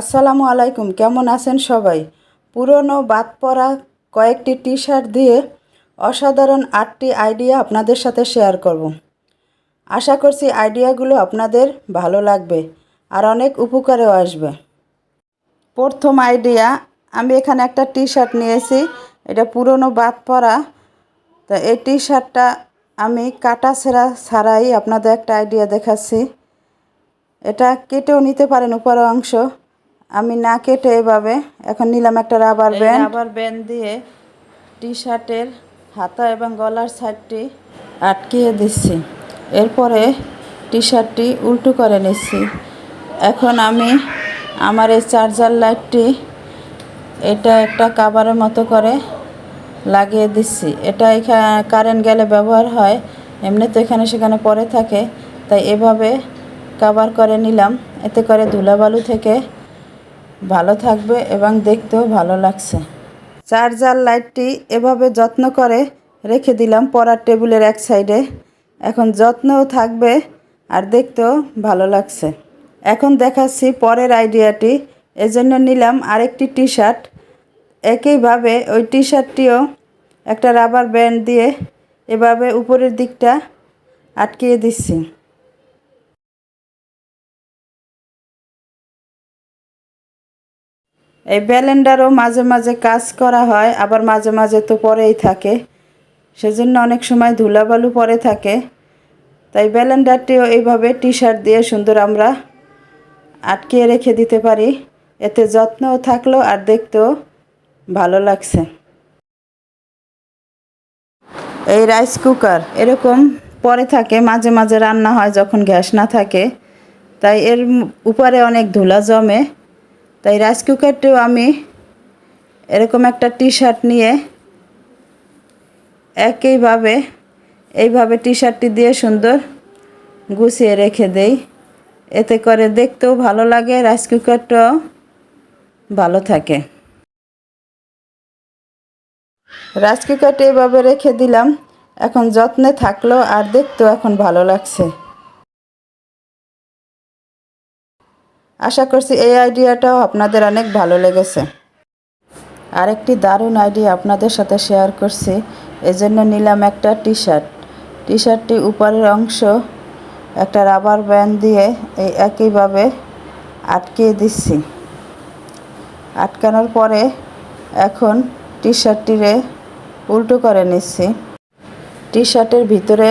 আসসালামু আলাইকুম, কেমন আছেন সবাই? পুরনো বাদ পড়া কয়েকটি টি শার্ট দিয়ে অসাধারণ আটটি আইডিয়া আপনাদের সাথে শেয়ার করব। আশা করছি আইডিয়াগুলো আপনাদের ভালো লাগবে আর অনেক উপকারেও আসবে। প্রথম আইডিয়া, আমি এখানে একটা টি শার্ট নিয়েছি, এটা পুরনো বাদ পড়া। তো এই টি শার্টটা আমি কাটা ছেঁড়া ছাড়াই আপনাদের একটা আইডিয়া দেখাচ্ছি। এটা কেটেও নিতে পারেন উপরের অংশ। আমি না কেটে এভাবে এখন নিলাম একটা রাবার ব্যান্ড রাবার ব্যান্ড দিয়ে টি শার্টের হাতা এবং গলার সাইডটি আটকিয়ে দিচ্ছি। এরপরে টি শার্টটি উল্টো করে নিচ্ছি। এখন আমি আমার এই চার্জার লাইটটি এটা একটা কাভারের মতো করে লাগিয়ে দিচ্ছি। এটা এখানে কারেন্ট গেলে ব্যবহার হয় এমনি তো এখানে সেখানে পরে থাকে তাই এভাবে কাভার করে নিলাম। এতে করে ধুলাবালু থেকে ভালো থাকবে এবং দেখতেও ভালো লাগছে। চার্জার লাইটটি এভাবে যত্ন করে রেখে দিলাম পড়ার টেবিলের এক সাইডে। এখন যত্নও থাকবে আর দেখতেও ভালো লাগছে। এখন দেখাচ্ছি পরের আইডিয়াটি। এজন্য নিলাম আরেকটি টি শার্ট একইভাবে ওই টি শার্টটিও একটা রাবার ব্যান্ড দিয়ে এভাবে উপরের দিকটা আটকিয়ে দিচ্ছি। এই ব্যালেন্ডারও মাঝে মাঝে কাজ করা হয়, আবার মাঝে মাঝে তো পরেই থাকে। সেজন্য অনেক সময় ধুলাবালু পরে থাকে। তাই ব্যালেন্ডারটিও এইভাবে টি শার্ট দিয়ে সুন্দর আমরা আটকিয়ে রেখে দিতে পারি। এতে যত্নও থাকল আর দেখতেও ভালো লাগছে। এই রাইস কুকার এরকম পরে থাকে, মাঝে মাঝে রান্না হয় যখন গ্যাস না থাকে। তাই এর উপরে অনেক ধুলা জমে। তাই রাইস কুকারটিও আমি এরকম একটা টি শার্ট নিয়ে একইভাবে এইভাবে টি শার্টটি দিয়ে সুন্দর গুছিয়ে রেখে দেই। এতে করে দেখতেও ভালো লাগে রাইস কুকারটাও ভালো থাকে। রাইস কুকারটি এভাবে রেখে দিলাম। এখন যত্নে থাকল আর দেখতেও এখন ভালো লাগছে। আশা করছি এই আইডিয়াটাও আপনাদের অনেক ভালো লেগেছে। আরেকটি দারুণ আইডিয়া আপনাদের সাথে শেয়ার করছি, এজন্য নিলাম একটা টি শার্ট টি শার্টটি উপরের অংশ একটা রাবার ব্যান্ড দিয়ে এই একইভাবে আটকিয়ে দিচ্ছি। আটকানোর পরে এখন টি শার্টটিরে উল্টো করে নিচ্ছি। টি শার্টের ভিতরে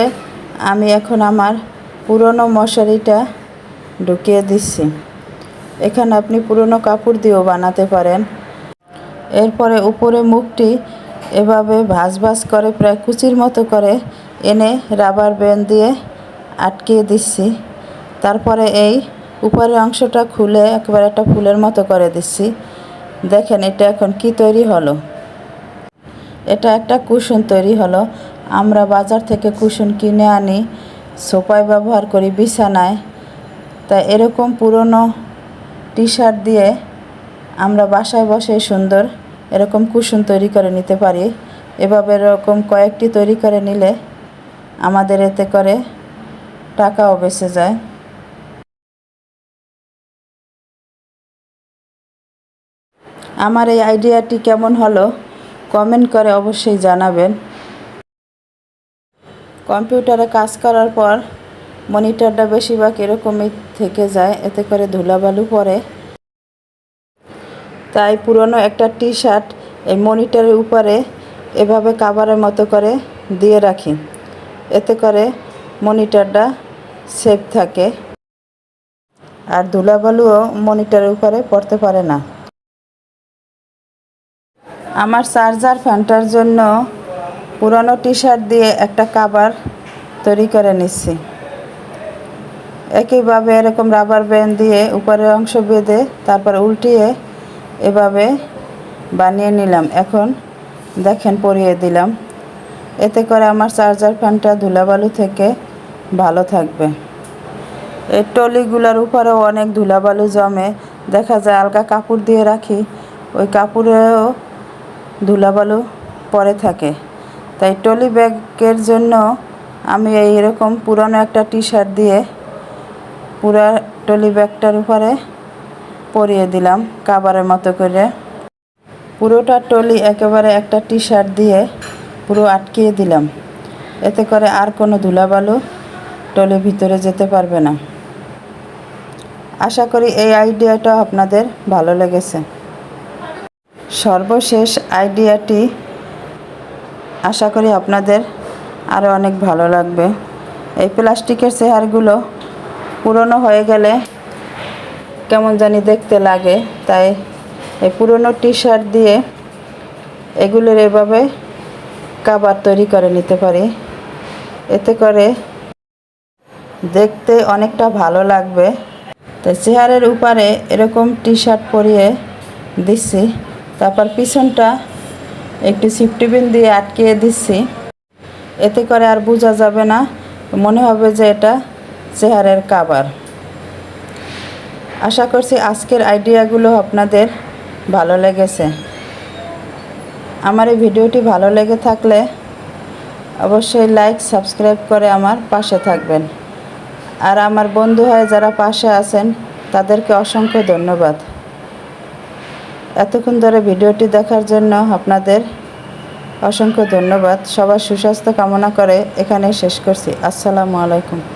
আমি এখন আমার পুরনো মশারিটা ঢুকিয়ে দিচ্ছি। এখানে আপনি পুরনো কাপড় দিয়েও বানাতে পারেন। এরপরে উপরে মুখটি এভাবে ভাজ ভাজ করে প্রায় কুচির মতো করে এনে রাবার ব্যান্ড দিয়ে আটকিয়ে দিচ্ছি। তারপরে এই উপরের অংশটা খুলে একবার একটা ফুলের মতো করে দিচ্ছি। দেখেন এটা এখন কি তৈরি হলো। এটা একটা কুশন তৈরি হলো। আমরা বাজার থেকে কুশন কিনে আনি সোপায় ব্যবহার করি, বিছানায়। তা এরকম পুরনো টি শার্ট দিয়ে আমরা বাসায় বসে সুন্দর এরকম কুশন তৈরি করে নিতে পারি। এভাবে এরকম কয়েকটি তৈরি করে নিলে আমাদের এতে করে টাকাও বেঁচে যায়। আমার এই আইডিয়াটি কেমন হলো কমেন্ট করে অবশ্যই জানাবেন। কম্পিউটারে কাজ করার পর মনিটরটা বেশিরভাগ এরকমই থেকে যায়, এতে করে ধুলাবালু পড়ে। তাই পুরনো একটা টি শার্ট এই মনিটরের উপরে এভাবে কাভারের মতো করে দিয়ে রাখি। এতে করে মনিটরটা সেফ থাকে। আর ধুলাবালুও মনিটরের উপরে পড়তে পারে না। আমার চার্জার ফ্যানটার জন্য পুরনো টি শার্ট দিয়ে একটা কাবার তৈরি করে নিচ্ছি। একইভাবে এরকম রাবার ব্যান্ড দিয়ে উপরের অংশ বেঁধে তারপর উল্টিয়ে এভাবে বানিয়ে নিলাম। এখন দেখেন, পরিয়ে দিলাম। এতে করে আমার চার্জার ফ্যানটা ধুলাবালু থেকে ভালো থাকবে। এই টলিগুলোর উপরেও অনেক ধুলাবালু জমে। দেখা যায় আলগা কাপড় দিয়ে রাখি, ওই কাপড়েও ধুলাবালু পরে থাকে। তাই টলি ব্যাগের জন্য আমি এই এরকম পুরনো একটা টি শার্ট দিয়ে পুরা টলি ব্যাগটার উপরে পরিয়ে দিলাম কাবারের মতো করে। পুরোটা টলি একেবারে একটা টি শার্ট দিয়ে পুরো আটকিয়ে দিলাম। এতে করে আর কোনো ধুলাবালু টলির ভিতরে যেতে পারবে না। আশা করি এই আইডিয়াটা আপনাদের ভালো লেগেছে। সর্বশেষ আইডিয়াটি আশা করি আপনাদের আরও অনেক ভালো লাগবে। এই প্লাস্টিকের চেয়ারগুলো পুরনো হয়ে গেলে কেমন জানি দেখতে লাগে। তাই এই পুরনো টি শার্ট দিয়ে এগুলোর এভাবে কাবার তৈরি করে নিতে পারি। এতে করে দেখতে অনেকটা ভালো লাগবে। তো চেয়ারের উপরে এরকম টি শার্ট পরিয়ে দিচ্ছি। তারপর পিছনটা একটু সিফটিবিন দিয়ে আটকিয়ে দিচ্ছি। এতে করে আর বোঝা যাবে না। মনে হবে যে এটা চেহারের কাবার। আশা করছি আজকের আইডিয়াগুলো আপনাদের ভালো লেগেছে। আমার এই ভিডিওটি ভালো লেগে থাকলে অবশ্যই লাইক, সাবস্ক্রাইব করে আমার পাশে থাকবেন। আর আমার বন্ধু হয়ে যারা পাশে আছেন, তাদেরকে অসংখ্য ধন্যবাদ। এতক্ষণ ধরে ভিডিওটি দেখার জন্য আপনাদের অসংখ্য ধন্যবাদ। সবার সুস্বাস্থ্য কামনা করে এখানে শেষ করছি। আসসালামু আলাইকুম।